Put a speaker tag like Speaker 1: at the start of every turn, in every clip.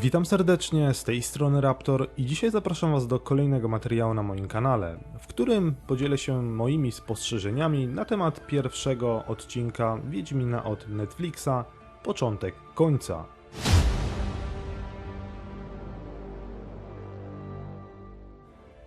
Speaker 1: Witam serdecznie, z tej strony Raptor i dzisiaj zapraszam Was do kolejnego materiału na moim kanale, w którym podzielę się moimi spostrzeżeniami na temat pierwszego odcinka Wiedźmina od Netflixa, początek końca.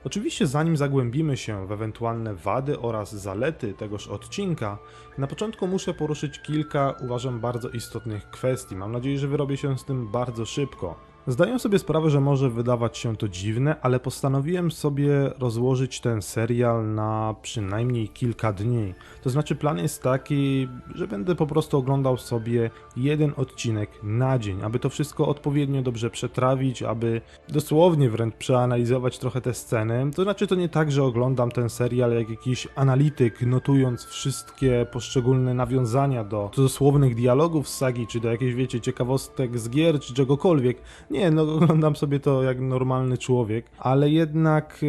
Speaker 1: Oczywiście zanim zagłębimy się w ewentualne wady oraz zalety tegoż odcinka, na początku muszę poruszyć kilka, uważam, bardzo istotnych kwestii. Mam nadzieję, że wyrobię się z tym bardzo szybko. Zdaję sobie sprawę, że może wydawać się to dziwne, ale postanowiłem sobie rozłożyć ten serial na przynajmniej kilka dni. To znaczy, plan jest taki, że będę po prostu oglądał sobie jeden odcinek na dzień, aby to wszystko odpowiednio dobrze przetrawić, aby dosłownie wręcz przeanalizować trochę te sceny. To znaczy, to nie tak, że oglądam ten serial jak jakiś analityk, notując wszystkie poszczególne nawiązania do dosłownych dialogów z sagi, czy do jakichś, wiecie, ciekawostek z gier, czy czegokolwiek. Nie, no oglądam sobie to jak normalny człowiek, ale jednak e,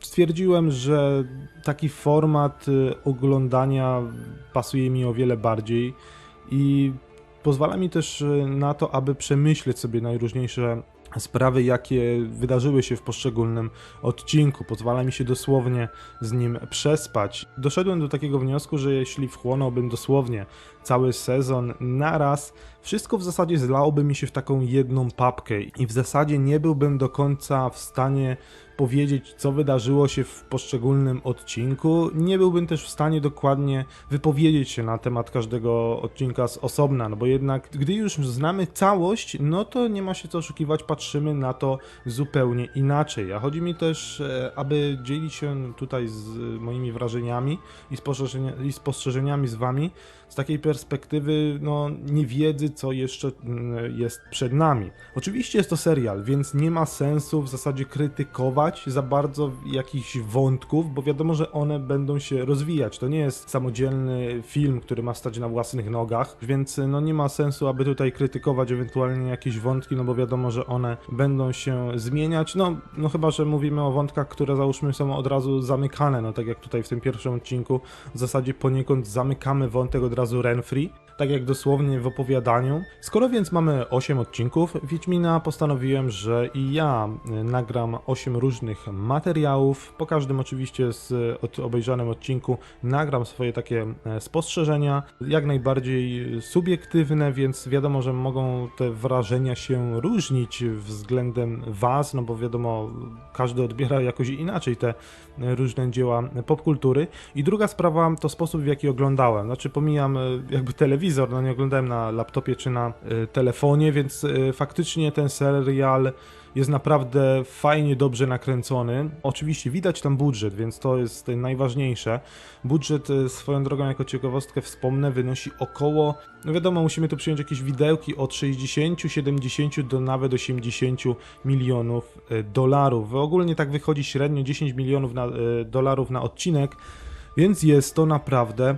Speaker 1: stwierdziłem, że taki format e, oglądania pasuje mi o wiele bardziej i pozwala mi też e, na to, aby przemyśleć sobie najróżniejsze sprawy, jakie wydarzyły się w poszczególnym odcinku. Pozwala mi się dosłownie z nim przespać. Doszedłem do takiego wniosku, że jeśli wchłonąłbym dosłownie cały sezon naraz, wszystko w zasadzie zlałoby mi się w taką jedną papkę i w zasadzie nie byłbym do końca w stanie powiedzieć, co wydarzyło się w poszczególnym odcinku. Nie byłbym też w stanie dokładnie wypowiedzieć się na temat każdego odcinka z osobna, no bo jednak, gdy już znamy całość, no to nie ma się co oszukiwać, patrzymy na to zupełnie inaczej. A chodzi mi też, e, aby dzielić się tutaj z moimi wrażeniami i spostrzeżeniami z wami z takiej perspektywy, no, niewiedzy, co jeszcze mm, jest przed nami. Oczywiście jest to serial, więc nie ma sensu w zasadzie krytykować za bardzo jakichś wątków, bo wiadomo, że one będą się rozwijać. To nie jest samodzielny film, który ma stać na własnych nogach, więc no nie ma sensu, aby tutaj krytykować ewentualnie jakieś wątki, no bo wiadomo, że one będą się zmieniać. No, no chyba, że mówimy o wątkach, które załóżmy są od razu zamykane, no tak jak tutaj w tym pierwszym odcinku, w zasadzie poniekąd zamykamy wątek od razu Renfree, tak jak dosłownie w opowiadaniu. Skoro więc mamy 8 odcinków Wiedźmina, postanowiłem, że i ja y, nagram 8 różnych materiałów. Po każdym oczywiście z od obejrzanym odcinku nagram swoje takie e, spostrzeżenia, jak najbardziej subiektywne, więc wiadomo, że mogą te wrażenia się różnić względem was, no bo wiadomo, każdy odbiera jakoś inaczej te różne dzieła popkultury. I druga sprawa to sposób, w jaki oglądałem. Znaczy pomijam e, jakby telewizor, no nie oglądałem na laptopie czy na e, telefonie, więc e, faktycznie ten serial jest naprawdę fajnie, dobrze nakręcony. Oczywiście widać tam budżet, więc to jest najważniejsze. Budżet, e, swoją drogą, jako ciekawostkę wspomnę, wynosi około, no wiadomo, musimy tu przyjąć jakieś widełki od 60, 70 do nawet 80 milionów e, dolarów. Ogólnie tak wychodzi średnio 10 milionów na, e, dolarów na odcinek, więc jest to naprawdę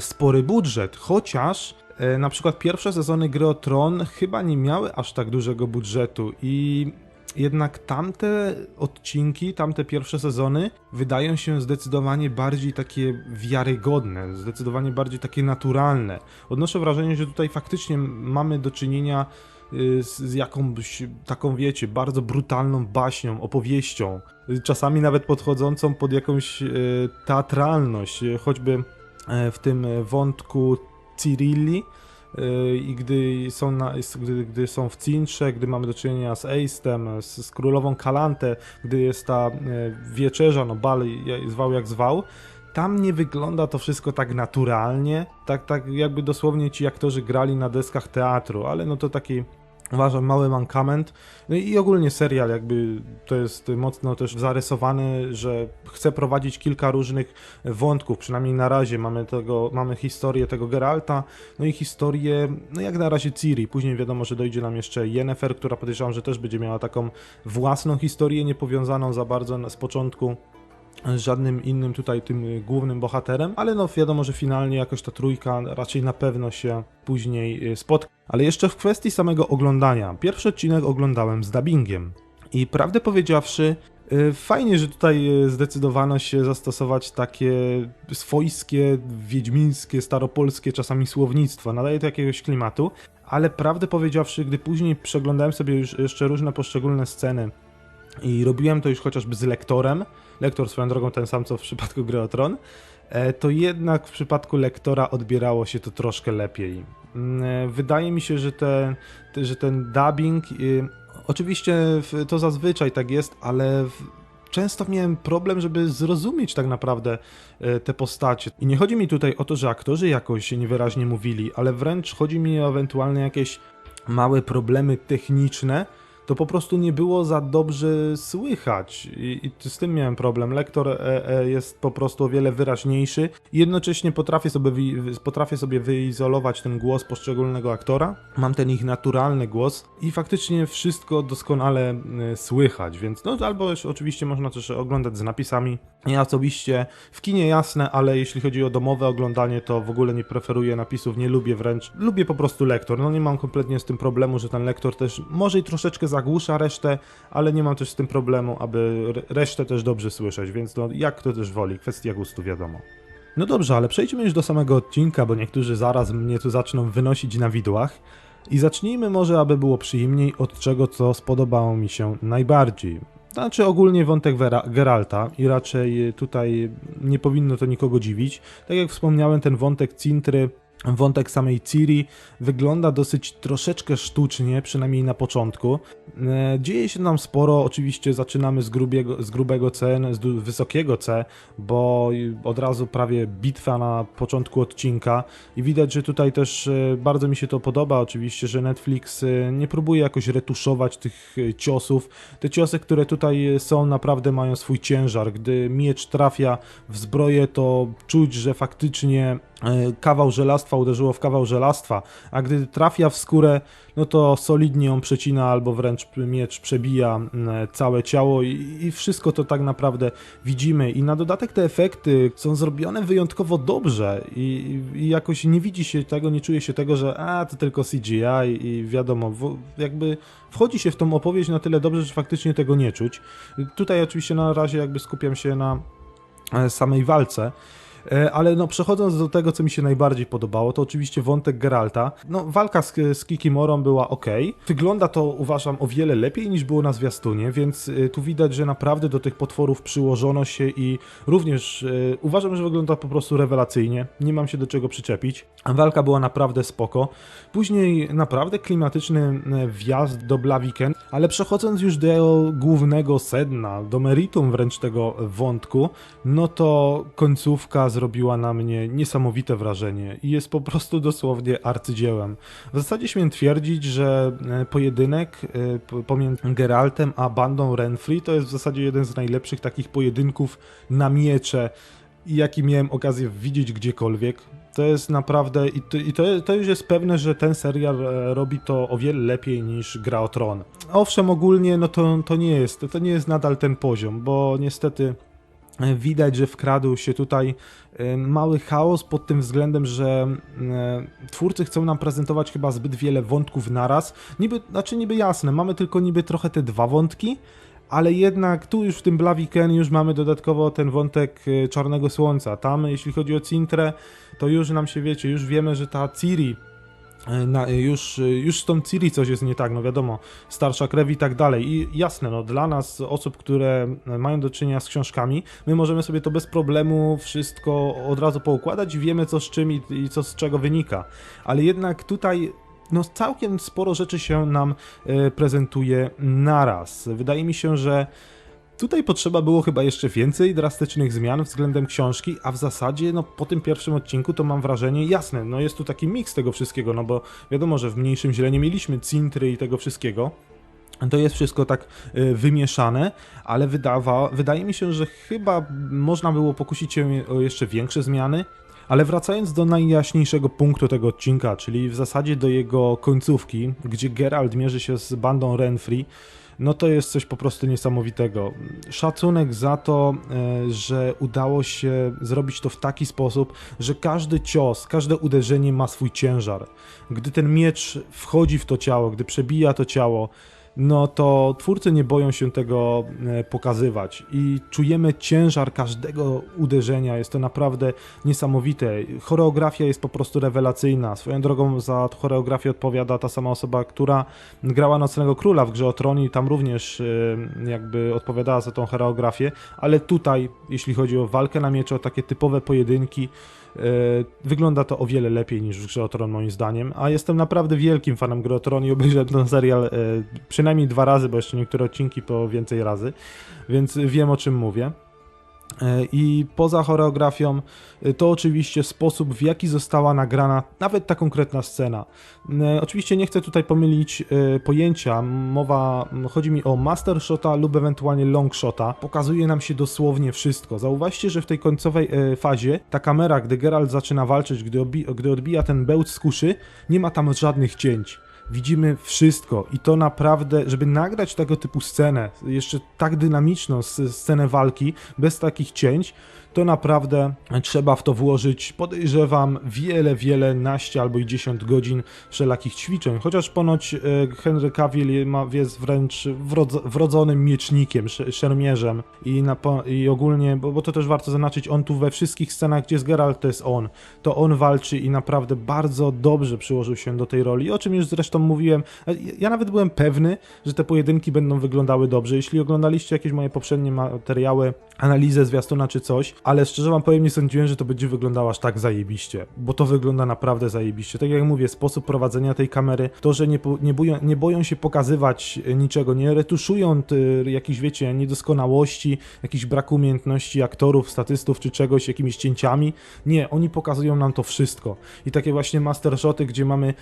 Speaker 1: spory budżet, chociaż na przykład pierwsze sezony Gry Tron chyba nie miały aż tak dużego budżetu i jednak tamte odcinki, tamte pierwsze sezony wydają się zdecydowanie bardziej takie wiarygodne, zdecydowanie bardziej takie naturalne. Odnoszę wrażenie, że tutaj faktycznie mamy do czynienia y, z, jakąś taką, wiecie, bardzo brutalną baśnią, opowieścią, czasami nawet podchodzącą pod jakąś y, teatralność, choćby e, w tym wątku Cyrilli, i gdy są, na, gdy, gdy są w Cintrze, gdy mamy do czynienia z Eistem, z, z królową Kalante, gdy jest ta e, wieczerza, no bal, zwał jak zwał, tam nie wygląda to wszystko tak naturalnie, tak, tak jakby dosłownie ci aktorzy grali na deskach teatru, ale no to taki uważam mały mankament. No i ogólnie serial jakby to jest mocno też zarysowany, że chce prowadzić kilka różnych wątków, przynajmniej na razie mamy tego, mamy historię tego Geralta, no i historię, no jak na razie Ciri, później wiadomo, że dojdzie nam jeszcze Yennefer, która podejrzewam, że też będzie miała taką własną historię, nie powiązaną za bardzo z początku żadnym innym tutaj tym głównym bohaterem, ale no wiadomo, że finalnie jakoś ta trójka raczej na pewno się później y, spotka. Ale jeszcze w kwestii samego oglądania. Pierwszy odcinek oglądałem z dubbingiem i prawdę powiedziawszy, y, fajnie, że tutaj y, zdecydowano się zastosować takie swojskie, wiedźmińskie, staropolskie czasami słownictwo. Nadaje to jakiegoś klimatu. ale prawdę powiedziawszy, gdy później przeglądałem sobie już jeszcze różne poszczególne sceny i robiłem to już chociażby z lektorem, lektor swoją drogą ten sam co w przypadku gry o Tron, e, to jednak w przypadku lektora odbierało się to troszkę lepiej. Mm, e, Wydaje mi się, że ten, te- że ten dubbing, y, oczywiście to zazwyczaj tak jest, ale często miałem problem, żeby zrozumieć tak naprawdę e, te postacie. I nie chodzi mi tutaj o to, że aktorzy jakoś niewyraźnie mówili, ale wręcz chodzi mi o ewentualne jakieś małe problemy techniczne, to po prostu nie było za dobrze słychać i, i z tym miałem problem. Lektor e, e, jest po prostu o wiele wyraźniejszy jednocześnie potrafię sobie, potrafię sobie wyizolować ten głos poszczególnego aktora. Mam ten ich naturalny głos i faktycznie wszystko doskonale e, słychać, więc no albo oczywiście można też oglądać z napisami. Ja osobiście w kinie jasne, ale jeśli chodzi o domowe oglądanie, to w ogóle nie preferuję napisów, nie lubię wręcz. Lubię po prostu lektor. No nie mam kompletnie z tym problemu, że ten lektor też może i troszeczkę zagłusza resztę, ale nie mam też z tym problemu, aby re- resztę też dobrze słyszeć, więc no jak kto też woli, kwestia gustu wiadomo. No dobrze, ale przejdźmy już do samego odcinka, bo niektórzy zaraz mnie tu zaczną wynosić na widłach. I zacznijmy może, aby było przyjemniej, od czego, co spodobało mi się najbardziej. Znaczy ogólnie wątek Wera- Geralta i raczej tutaj nie powinno to nikogo dziwić. Tak jak wspomniałem, ten wątek Cintry, wątek samej Ciri wygląda dosyć troszeczkę sztucznie, przynajmniej na początku. E, Dzieje się nam sporo, oczywiście zaczynamy z, grubiego, z grubego C, z du- wysokiego C, bo od razu prawie bitwa na początku odcinka i widać, że tutaj też e, bardzo mi się to podoba oczywiście, że Netflix e, nie próbuje jakoś retuszować tych ciosów. Te ciosy, które tutaj są, naprawdę mają swój ciężar. Gdy miecz trafia w zbroję, to czuć, że faktycznie kawał żelastwa uderzyło w kawał żelastwa, a gdy trafia w skórę, no to solidnie ją przecina albo wręcz miecz przebija całe ciało i, i wszystko to tak naprawdę widzimy. I na dodatek te efekty są zrobione wyjątkowo dobrze i, i jakoś nie widzi się tego, nie czuje się tego, że a, to tylko CGI i wiadomo, w, jakby wchodzi się w tą opowieść na tyle dobrze, że faktycznie tego nie czuć. Tutaj oczywiście na razie jakby skupiam się na e, samej walce. E, Ale no, przechodząc do tego, co mi się najbardziej podobało, to oczywiście wątek Geralta. No, walka z, z Kikimorą była ok. Wygląda to, uważam, o wiele lepiej niż było na zwiastunie, więc y, tu widać, że naprawdę do tych potworów przyłożono się i również y, uważam, że wygląda po prostu rewelacyjnie. Nie mam się do czego przyczepić. Walka była naprawdę spoko. Później naprawdę klimatyczny wjazd do Blaviken, ale przechodząc już do głównego sedna, do meritum wręcz tego wątku, no to końcówka zrobiła na mnie niesamowite wrażenie i jest po prostu dosłownie arcydziełem. W zasadzie śmiem twierdzić, że e, pojedynek e, pomiędzy Geraltem a bandą Renfri to jest w zasadzie jeden z najlepszych takich pojedynków na miecze, jaki miałem okazję widzieć gdziekolwiek. To jest naprawdę, i, to, i to, to już jest pewne, że ten serial e, robi to o wiele lepiej niż Gra o Tron. Owszem, ogólnie no to, to nie jest, to nie jest nadal ten poziom, bo niestety widać, że wkradł się tutaj e, mały chaos pod tym względem, że e, twórcy chcą nam prezentować chyba zbyt wiele wątków naraz. Niby, znaczy niby jasne, mamy tylko niby trochę te dwa wątki, ale jednak tu już w tym Blaviken już mamy dodatkowo ten wątek e, Czarnego Słońca. Tam, jeśli chodzi o Cintrę, to już nam się wiecie, już wiemy, że ta Ciri e, na, e, już, e, już z tą Ciri coś jest nie tak, no wiadomo, starsza krew i tak dalej. I jasne, no dla nas, osób, które e, mają do czynienia z książkami, my możemy sobie to bez problemu wszystko od razu poukładać wiemy co z czym i, i co z czego wynika. Ale jednak tutaj no całkiem sporo rzeczy się nam e, prezentuje naraz. Wydaje mi się, że Tutaj potrzeba było chyba jeszcze więcej drastycznych zmian względem książki, a w zasadzie no, po tym pierwszym odcinku to mam wrażenie, jasne, no jest tu taki miks tego wszystkiego, no bo wiadomo, że w mniejszym źle nie mieliśmy cintry i tego wszystkiego. To jest wszystko tak y, wymieszane, ale wydawa, wydaje mi się, że chyba można było pokusić się o jeszcze większe zmiany. Ale wracając do najjaśniejszego punktu tego odcinka, czyli w zasadzie do jego końcówki, gdzie Geralt mierzy się z bandą Renfri, no to jest coś po prostu niesamowitego. Szacunek za to, e, że udało się zrobić to w taki sposób, że każdy cios, każde uderzenie ma swój ciężar. Gdy ten miecz wchodzi w to ciało, gdy przebija to ciało, no to twórcy nie boją się tego e, pokazywać i czujemy ciężar każdego uderzenia. Jest to naprawdę niesamowite. Choreografia jest po prostu rewelacyjna. Swoją drogą za choreografię odpowiada ta sama osoba, która grała Nocnego Króla w grze o Tron i tam również e, jakby odpowiadała za tą choreografię, ale tutaj, jeśli chodzi o walkę na miecze, o takie typowe pojedynki, wygląda to o wiele lepiej niż w Grze o Tron moim zdaniem, a jestem naprawdę wielkim fanem Gry o Tron i obejrzałem ten serial e, przynajmniej dwa razy, bo jeszcze niektóre odcinki po więcej razy, więc wiem o czym mówię. E, I poza choreografią, e, to oczywiście sposób, w jaki została nagrana nawet ta konkretna scena. E, oczywiście nie chcę tutaj pomylić pojęcia. Mowa, chodzi mi o master shota lub ewentualnie long shota. Pokazuje nam się dosłownie wszystko. Zauważcie, że w tej końcowej fazie ta kamera, gdy Geralt zaczyna walczyć, gdy, odbija ten bełt z kuszy, nie ma tam żadnych cięć widzimy wszystko i to naprawdę, żeby nagrać tego typu scenę, jeszcze tak dynamiczną scenę walki, bez takich cięć, to naprawdę trzeba w to włożyć, podejrzewam, wiele, wiele naście albo i dziesiąt godzin wszelakich ćwiczeń. Chociaż ponoć e, Henry Cavill jest wręcz wrodzonym miecznikiem, szermierzem i, na, i ogólnie, bo, bo to też warto zaznaczyć, on tu we wszystkich scenach, gdzie jest Geralt, to jest on. To on walczy i naprawdę bardzo dobrze przyłożył się do tej roli, o czym już zresztą mówiłem. Ja nawet byłem pewny, że te pojedynki będą wyglądały dobrze. Jeśli oglądaliście jakieś moje poprzednie materiały, analizę zwiastuna czy coś, ale szczerze wam powiem, nie sądziłem, że to będzie wyglądało aż tak zajebiście, bo to wygląda naprawdę zajebiście. Tak jak mówię, sposób prowadzenia tej kamery, to, że nie, nie, boją, nie boją się pokazywać niczego, nie retuszują jakichś, wiecie, niedoskonałości, jakichś braku umiejętności aktorów, statystów czy czegoś, jakimiś cięciami. Nie, oni pokazują nam to wszystko. I takie właśnie master shoty, gdzie mamy,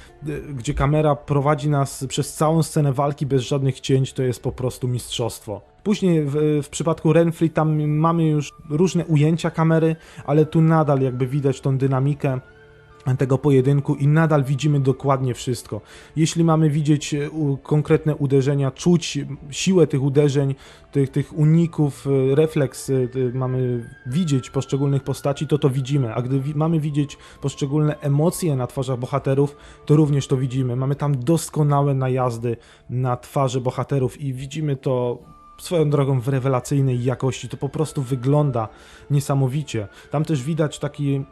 Speaker 1: gdzie kamera prowadzi nas przez całą scenę walki bez żadnych cięć, to jest po prostu mistrzostwo. Później w, w, przypadku Renfrey tam mamy już różne ujęcia kamery, ale tu nadal jakby widać tą dynamikę tego pojedynku i nadal widzimy dokładnie wszystko. Jeśli mamy widzieć e, konkretne uderzenia, czuć siłę tych uderzeń, tych, tych uników, e, refleks, e, mamy widzieć poszczególnych postaci, to to widzimy. A gdy mamy widzieć poszczególne emocje na twarzach bohaterów, to również to widzimy. Mamy tam doskonałe najazdy na twarze bohaterów i widzimy to swoją drogą w rewelacyjnej jakości. To po prostu wygląda niesamowicie. Tam też widać taki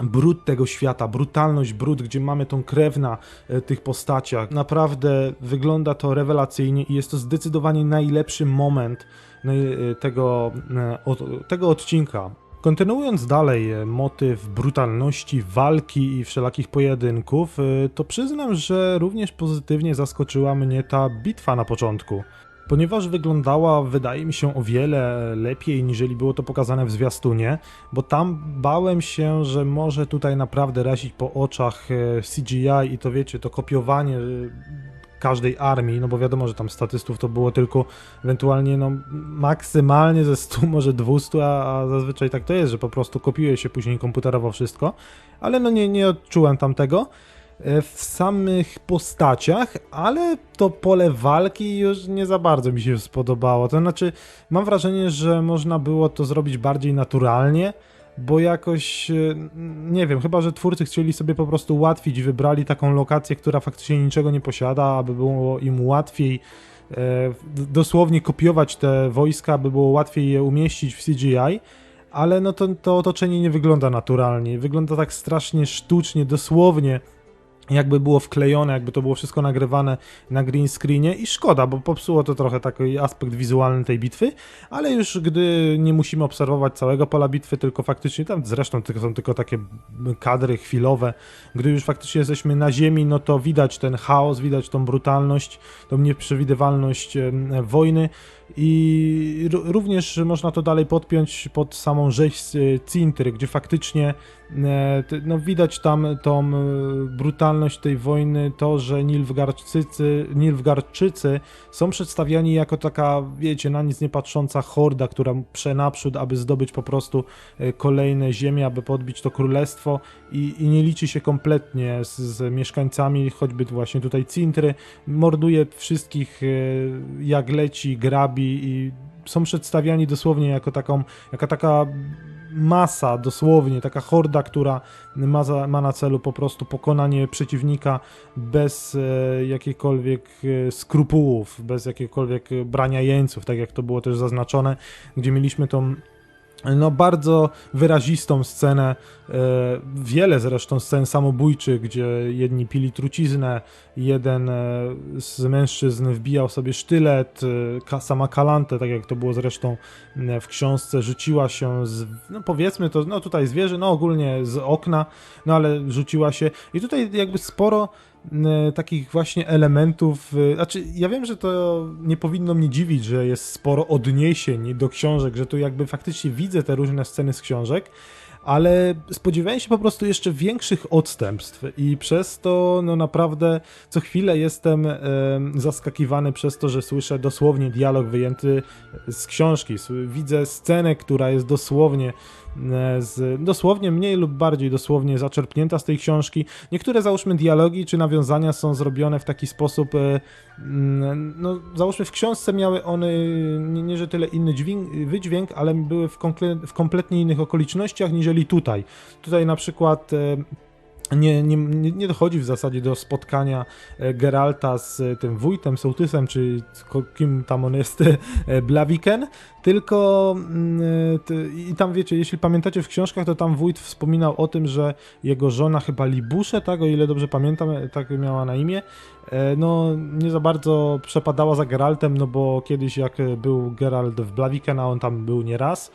Speaker 1: brud tego świata, brutalność, brud, gdzie mamy tą krew na e, tych postaciach. Naprawdę wygląda to rewelacyjnie i jest to zdecydowanie najlepszy moment e, tego, e, tego odcinka. Kontynuując dalej motyw brutalności, walki i wszelakich pojedynków, to przyznam, że również pozytywnie zaskoczyła mnie ta bitwa na początku ponieważ wyglądała, wydaje mi się, o wiele lepiej, niżeli było to pokazane w zwiastunie, bo tam bałem się, że może tutaj naprawdę razić po oczach e, CGI i to wiecie, to kopiowanie e, każdej armii, no bo wiadomo, że tam statystów to było tylko ewentualnie no maksymalnie ze 100, może 200, a, a zazwyczaj tak to jest, że po prostu kopiuje się później komputerowo wszystko, ale no nie, nie odczułem tam tego. E, w samych postaciach, ale to pole walki już nie za bardzo mi się spodobało. To znaczy, mam wrażenie, że można było to zrobić bardziej naturalnie, bo jakoś, e, nie wiem, chyba że twórcy chcieli sobie po prostu ułatwić, wybrali taką lokację, która faktycznie niczego nie posiada, aby było im łatwiej e, dosłownie kopiować te wojska, aby było łatwiej je umieścić w CGI ale no to, to otoczenie nie wygląda naturalnie, wygląda tak strasznie sztucznie, dosłownie jakby było wklejone, jakby to było wszystko nagrywane na green screenie i szkoda, bo popsuło to trochę taki aspekt wizualny tej bitwy, ale już gdy nie musimy obserwować całego pola bitwy, tylko faktycznie tam zresztą tylko są tylko takie kadry chwilowe, gdy już faktycznie jesteśmy na ziemi, no to widać ten chaos, widać tą brutalność, tą nieprzewidywalność wojny i również można to dalej podpiąć pod samą rzeź Cintry, gdzie faktycznie e, no, widać tam tą e, brutalność tej wojny, to, że Nilfgaardczycy, Nilfgaardczycy są przedstawiani jako taka, wiecie, na nic nie patrząca horda, która prze naprzód, aby zdobyć po prostu e, kolejne ziemie, aby podbić to królestwo. I, i nie liczy się kompletnie z, z mieszkańcami, choćby właśnie tutaj Cintry, morduje wszystkich jak leci, grabi i są przedstawiani dosłownie jako taką, taka masa, dosłownie, taka horda, która ma, za, ma na celu po prostu pokonanie przeciwnika bez e, jakichkolwiek e, skrupułów, bez jakiegokolwiek brania jeńców, tak jak to było też zaznaczone, gdzie mieliśmy tą no, bardzo wyrazistą scenę, e, wiele zresztą scen samobójczych, gdzie jedni pili truciznę, jeden e, z mężczyzn wbijał sobie sztylet, e, sama Kalante, tak jak to było zresztą w książce, rzuciła się z, no powiedzmy to, no tutaj zwierzę, no ogólnie z okna, no ale rzuciła się. I tutaj jakby sporo takich właśnie elementów. e, Znaczy, ja wiem, że to nie powinno mnie dziwić, że jest sporo odniesień do książek, że tu jakby faktycznie widzę te różne sceny z książek, ale spodziewałem się po prostu jeszcze większych odstępstw i przez to no naprawdę co chwilę jestem e, zaskakiwany przez to, że słyszę dosłownie dialog wyjęty z książki. Widzę scenę, która jest dosłownie e, z, dosłownie mniej lub bardziej dosłownie zaczerpnięta z tej książki. Niektóre załóżmy dialogi czy nawiązania są zrobione w taki sposób, e, mm, no załóżmy w książce miały one nie, nie że tyle inny dźwięk, wydźwięk, ale były w, w kompletnie innych okolicznościach niżeli tutaj. Tutaj na przykład e, nie, nie, nie dochodzi w zasadzie do spotkania e, Geralta z e, tym wójtem, sołtysem, czy kim tam on jest, e, Blaviken, tylko mm, i tam wiecie, jeśli pamiętacie w książkach, to tam wójt wspominał o tym, że jego żona chyba Libusze, tak, o ile dobrze pamiętam, tak miała na imię, no nie za bardzo przepadała za Geraltem, no bo kiedyś jak był Geralt w Blaviken, a on tam był nieraz,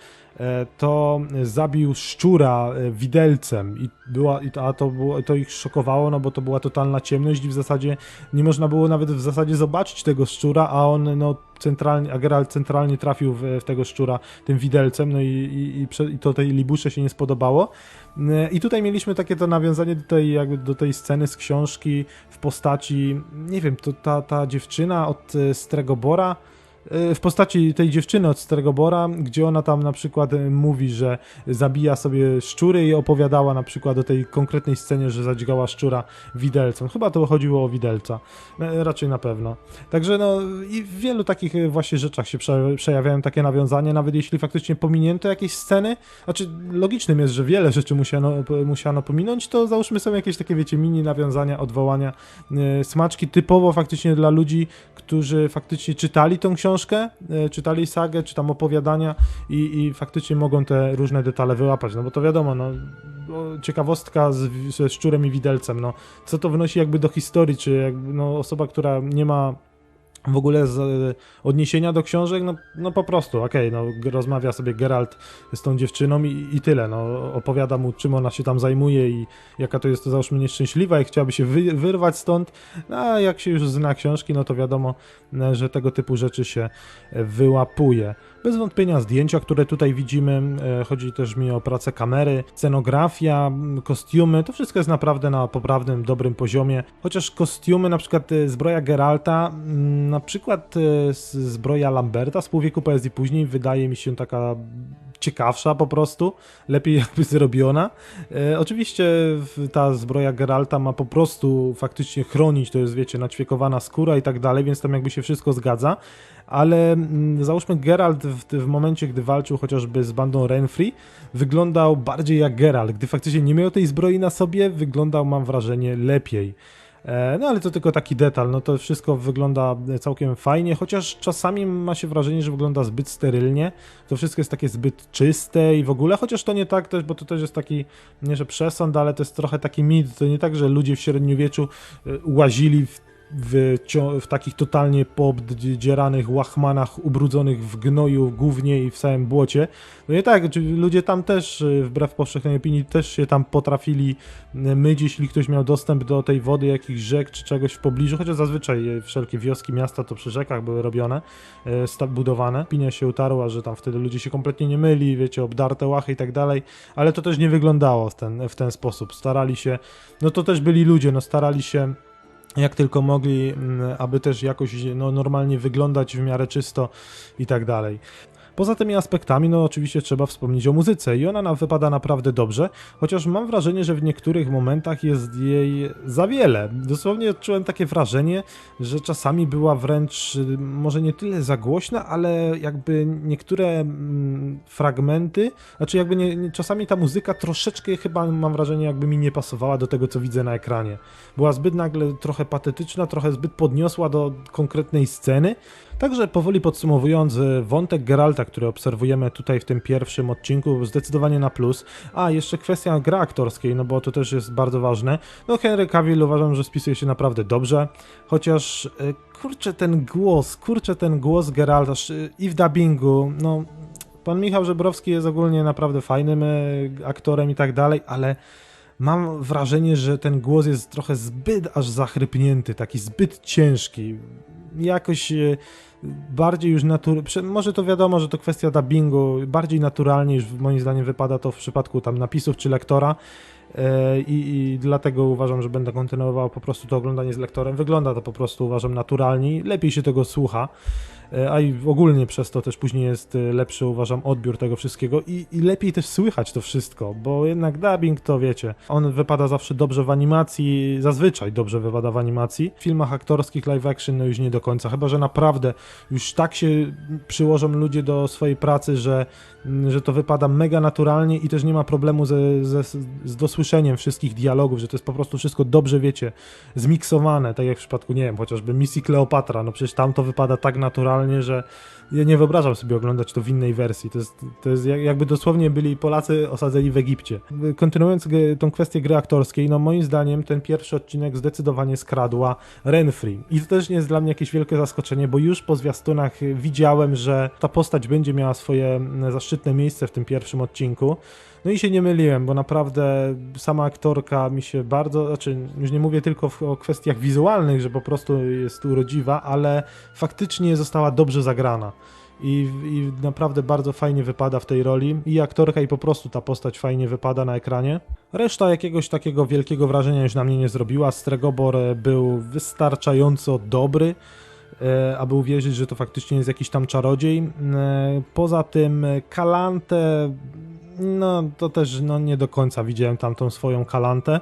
Speaker 1: to zabił szczura e, widelcem i była, a to, było, to ich szokowało, no bo to była totalna ciemność i w zasadzie nie można było nawet w zasadzie zobaczyć tego szczura, a on no centralnie, a Geralt centralnie trafił w, w tego szczura tym widelcem, no i, i, i, i to tej Libusze się nie spodobało. E, I tutaj mieliśmy takie to nawiązanie do tej, jakby do tej sceny z książki w postaci, nie wiem, to ta, ta dziewczyna od e, Stregobora, e, w postaci tej dziewczyny od Stregobora, gdzie ona tam na przykład e, mówi, że zabija sobie szczury i opowiadała na przykład o tej konkretnej scenie, że zadźgała szczura widelcem. Chyba to chodziło o widelca. E, Raczej na pewno. Także no i w wielu takich e, właśnie rzeczach się prze, przejawiają takie nawiązania, nawet jeśli faktycznie pominięto jakieś sceny. Znaczy logicznym jest, że wiele rzeczy musiano, musiano pominąć, to załóżmy są jakieś takie, wiecie, mini nawiązania, odwołania, smaczki typowo faktycznie dla ludzi, którzy faktycznie czytali tą książkę, e, czytali sagę, czy tam opowiadania i, i faktycznie mogą te różne detale wyłapać, no bo to wiadomo, no ciekawostka z, ze szczurem i widelcem, no. Co to wnosi jakby do historii, czy jakby, no osoba, która nie ma w ogóle z, e, odniesienia do książek, no, no po prostu, okej, no g- rozmawia sobie Geralt z tą dziewczyną i, i tyle, no opowiada mu czym ona się tam zajmuje i jaka to jest załóżmy nieszczęśliwa i chciałaby się wy, wyrwać stąd, no, a jak się już zna książki, no to wiadomo, e, że tego typu rzeczy się e, wyłapuje. Bez wątpienia zdjęcia, które tutaj widzimy, e, chodzi też mi o pracę kamery, scenografia, kostiumy, to wszystko jest naprawdę na poprawnym, dobrym poziomie. Chociaż kostiumy, na przykład e, zbroja Geralta, mm, na przykład e, zbroja Lamberta z półwieku poezji później wydaje mi się taka ciekawsza po prostu, lepiej jakby zrobiona. E, oczywiście ta zbroja Geralta ma po prostu faktycznie chronić, to jest wiecie, naćwiekowana skóra i tak dalej, więc tam jakby się wszystko zgadza, ale mm, załóżmy Geralt w, w momencie, gdy walczył chociażby z bandą Renfri, wyglądał bardziej jak Geralt. Gdy faktycznie nie miał tej zbroi na sobie, wyglądał, mam wrażenie, lepiej. E, No ale to tylko taki detal, no to wszystko wygląda całkiem fajnie, chociaż czasami ma się wrażenie, że wygląda zbyt sterylnie, to wszystko jest takie zbyt czyste i w ogóle, chociaż to nie tak też, bo to też jest taki, nie że przesąd, ale to jest trochę taki mit, to nie tak, że ludzie w średniowieczu e, łazili w w, w takich totalnie poobdzieranych łachmanach, ubrudzonych w gnoju, głównie i w całym błocie. No nie tak, ludzie tam też, y, wbrew powszechnej opinii, też się tam potrafili y, myć, jeśli ktoś miał dostęp do tej wody, jakichś rzek czy czegoś w pobliżu, chociaż zazwyczaj y, wszelkie wioski, miasta to przy rzekach były robione, budowane. Opinia się utarła, że tam wtedy ludzie się kompletnie nie myli, wiecie, obdarte łachy i tak dalej, ale to też nie wyglądało w ten, w ten sposób. Starali się, no to też byli ludzie, no starali się jak tylko mogli, mm, aby też jakoś no, normalnie wyglądać w miarę czysto i tak dalej. Poza tymi aspektami, no oczywiście trzeba wspomnieć o muzyce i ona nam wypada naprawdę dobrze, chociaż mam wrażenie, że w niektórych momentach jest jej za wiele. Dosłownie odczułem takie wrażenie, że czasami była wręcz y, może nie tyle za głośna, ale jakby niektóre mm, fragmenty, znaczy jakby nie, nie, czasami ta muzyka troszeczkę chyba mam wrażenie jakby mi nie pasowała do tego, co widzę na ekranie. Była zbyt nagle trochę patetyczna, trochę zbyt podniosła do konkretnej sceny. Także powoli podsumowując, y, wątek Geralta, który obserwujemy tutaj w tym pierwszym odcinku, zdecydowanie na plus. A, jeszcze kwestia gry aktorskiej, no bo to też jest bardzo ważne. No Henry Cavill uważam, że spisuje się naprawdę dobrze, chociaż y, kurczę ten głos, kurczę ten głos Geralta sz- i w dubbingu, no pan Michał Żebrowski jest ogólnie naprawdę fajnym y, aktorem i tak dalej, ale mam wrażenie, że ten głos jest trochę zbyt aż zachrypnięty, taki zbyt ciężki. Jakoś e, bardziej już naturalnie, może to wiadomo, że to kwestia dubbingu, bardziej naturalnie już moim zdaniem wypada to w przypadku tam napisów czy lektora. E, I, I dlatego uważam, że będę kontynuował po prostu to oglądanie z lektorem. Wygląda to po prostu uważam naturalnie, lepiej się tego słucha. E, a i ogólnie przez to też później jest e, lepszy, uważam, odbiór tego wszystkiego i, i lepiej też słychać to wszystko, bo jednak dubbing to wiecie, on wypada zawsze dobrze w animacji, zazwyczaj dobrze wypada w animacji. W filmach aktorskich live action no już nie do końca, chyba że naprawdę już tak się przyłożą ludzie do swojej pracy, że, że to wypada mega naturalnie i też nie ma problemu ze, ze, z dosłyszeniem wszystkich dialogów, że to jest po prostu wszystko dobrze, wiecie, zmiksowane, tak jak w przypadku, nie wiem, chociażby misji Kleopatra, no przecież tam to wypada tak naturalnie, że ja nie wyobrażam sobie oglądać to w innej wersji. To jest, to jest jakby dosłownie byli Polacy osadzeni w Egipcie. Kontynuując tą kwestię gry aktorskiej, no moim zdaniem ten pierwszy odcinek zdecydowanie skradła Renfrey. I to też nie jest dla mnie jakieś wielkie zaskoczenie, bo już po zwiastunach widziałem, że ta postać będzie miała swoje zaszczytne miejsce w tym pierwszym odcinku. No i się nie myliłem, bo naprawdę sama aktorka mi się bardzo, znaczy już nie mówię tylko o kwestiach wizualnych, że po prostu jest urodziwa, ale faktycznie została dobrze zagrana. I, I, naprawdę bardzo fajnie wypada w tej roli. I aktorka, i po prostu ta postać fajnie wypada na ekranie. Reszta jakiegoś takiego wielkiego wrażenia już na mnie nie zrobiła. Stregobor był wystarczająco dobry, aby uwierzyć, że to faktycznie jest jakiś tam czarodziej. E, poza tym Kalante no to też no, nie do końca widziałem tam tą swoją kalantę.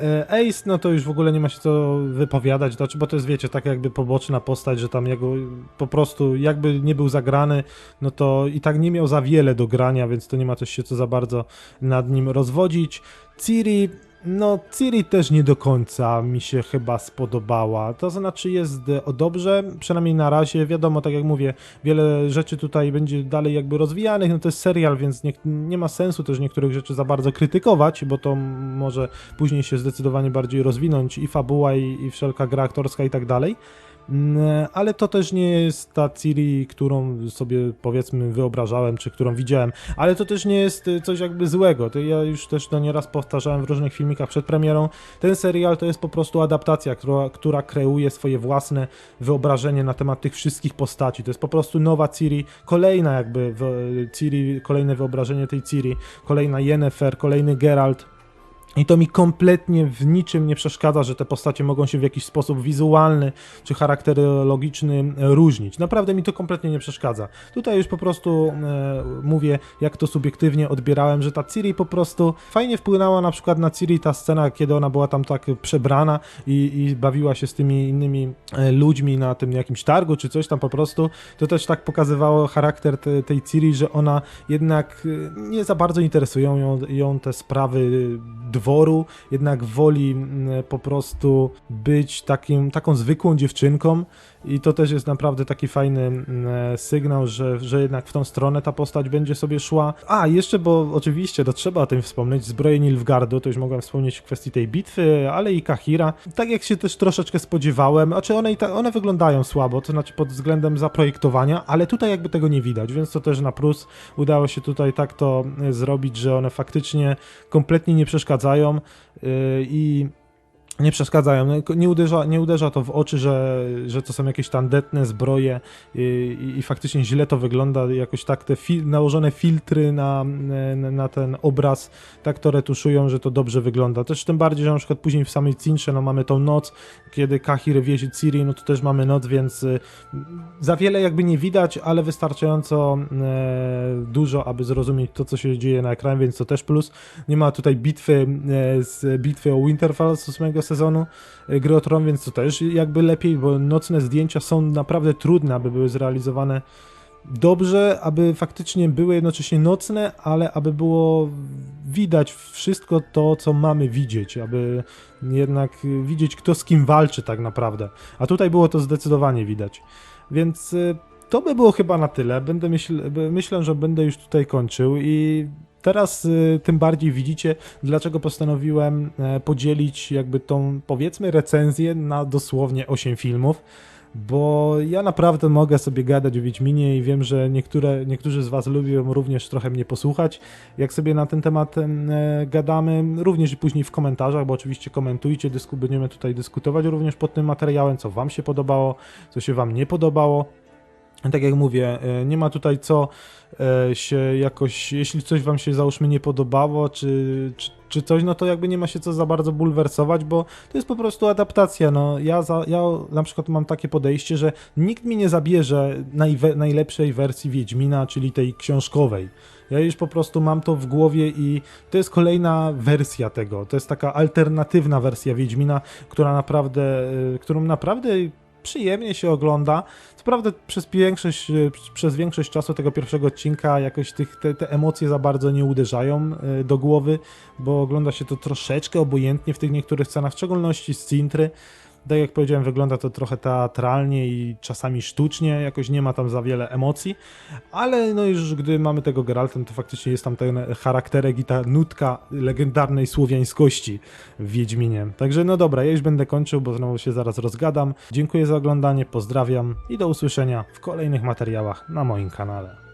Speaker 1: E, Ace, no to już w ogóle nie ma się co wypowiadać, znaczy, bo to jest, wiecie, tak jakby poboczna postać, że tam jego po prostu jakby nie był zagrany, no to i tak nie miał za wiele do grania, więc to nie ma też się co za bardzo nad nim rozwodzić. Ciri, no, Ciri też nie do końca mi się chyba spodobała. To znaczy jest o dobrze, przynajmniej na razie. Wiadomo, tak jak mówię, wiele rzeczy tutaj będzie dalej jakby rozwijanych. No to jest serial, więc nie, nie ma sensu też niektórych rzeczy za bardzo krytykować, bo to może później się zdecydowanie bardziej rozwinąć i fabuła, i, i wszelka gra aktorska i tak dalej. Ale to też nie jest ta Ciri, którą sobie powiedzmy wyobrażałem, czy którą widziałem, ale to też nie jest y, coś jakby złego. To ja już też to nieraz powtarzałem w różnych filmikach przed premierą. Ten serial to jest po prostu adaptacja, która, która kreuje swoje własne wyobrażenie na temat tych wszystkich postaci. To jest po prostu nowa Ciri, kolejna jakby Ciri, kolejne wyobrażenie tej Ciri, kolejna Yennefer, kolejny Geralt i to mi kompletnie w niczym nie przeszkadza, że te postacie mogą się w jakiś sposób wizualny czy charakterologiczny różnić. Naprawdę mi to kompletnie nie przeszkadza. Tutaj już po prostu e, mówię, jak to subiektywnie odbierałem, że ta Ciri po prostu fajnie wpłynęła na przykład na Ciri ta scena, kiedy ona była tam tak przebrana i, i bawiła się z tymi innymi e, ludźmi na tym jakimś targu czy coś tam po prostu. To też tak pokazywało charakter te, tej Ciri, że ona jednak e, nie za bardzo interesują ją, ją te sprawy dworu, jednak woli mm, po prostu być takim, taką zwykłą dziewczynką i to też jest naprawdę taki fajny mm, sygnał, że, że jednak w tą stronę ta postać będzie sobie szła. A, jeszcze, bo oczywiście to trzeba o tym wspomnieć, zbroje Nilfgardu, to już mogłem wspomnieć w kwestii tej bitwy, ale i Kahira. Tak jak się też troszeczkę spodziewałem, znaczy one, one wyglądają słabo, to znaczy pod względem zaprojektowania, ale tutaj jakby tego nie widać, więc to też na plus udało się tutaj tak to e, zrobić, że one faktycznie kompletnie nie przeszkadzają yy, i nie przeszkadzają. No, Nie uderza, nie uderza to w oczy, że, że to są jakieś tandetne zbroje i, i, i faktycznie źle to wygląda. Jakoś tak te fil, nałożone filtry na, na, ten obraz tak to retuszują, że to dobrze wygląda. Też tym bardziej, że na przykład później w samej Cincze no, mamy tą noc, kiedy Kahir wiezie Ciri, no to też mamy noc, więc y, za wiele jakby nie widać, ale wystarczająco e, dużo, aby zrozumieć to, co się dzieje na ekranie, więc to też plus. Nie ma tutaj bitwy e, z bitwy o Winterfell z ósmego sezonu e, Gry o Tron, więc to też jakby lepiej, bo nocne zdjęcia są naprawdę trudne, aby były zrealizowane dobrze, aby faktycznie były jednocześnie nocne, ale aby było widać wszystko to, co mamy widzieć, aby jednak widzieć, kto z kim walczy tak naprawdę. A tutaj było to zdecydowanie widać. Więc y, to by było chyba na tyle. Będę myśl, myślę, że będę już tutaj kończył i teraz y, tym bardziej widzicie, dlaczego postanowiłem e, podzielić jakby tą powiedzmy recenzję na dosłownie 8 filmów. Bo ja naprawdę mogę sobie gadać o Wiedźminie i wiem, że niektóre, niektórzy z Was lubią również trochę mnie posłuchać. Jak sobie na ten temat em, e, gadamy, również i później w komentarzach, bo oczywiście komentujcie, dysku, będziemy tutaj dyskutować również pod tym materiałem, co Wam się podobało, co się Wam nie podobało. Tak jak mówię, e, nie ma tutaj co e, się jakoś, jeśli coś wam się załóżmy nie podobało, czy, czy, czy coś, no to jakby nie ma się co za bardzo bulwersować, bo to jest po prostu adaptacja, no ja, za, ja na przykład mam takie podejście, że nikt mi nie zabierze najwe, najlepszej wersji Wiedźmina, czyli tej książkowej. Ja już po prostu mam to w głowie i to jest kolejna wersja tego, to jest taka alternatywna wersja Wiedźmina, która naprawdę, e, którą naprawdę przyjemnie się ogląda. Co prawda przez większość, e, przez większość czasu tego pierwszego odcinka jakoś tych, te, te emocje za bardzo nie uderzają e, do głowy, bo ogląda się to troszeczkę obojętnie w tych niektórych scenach, w szczególności z Cintry. Tak jak powiedziałem, wygląda to trochę teatralnie i czasami sztucznie, jakoś nie ma tam za wiele emocji, ale no już gdy mamy tego Geralta, no to faktycznie jest tam ten charakterek i ta nutka legendarnej słowiańskości w Wiedźminie. Także no dobra, ja już będę kończył, bo znowu się zaraz rozgadam. Dziękuję za oglądanie, pozdrawiam i do usłyszenia w kolejnych materiałach na moim kanale.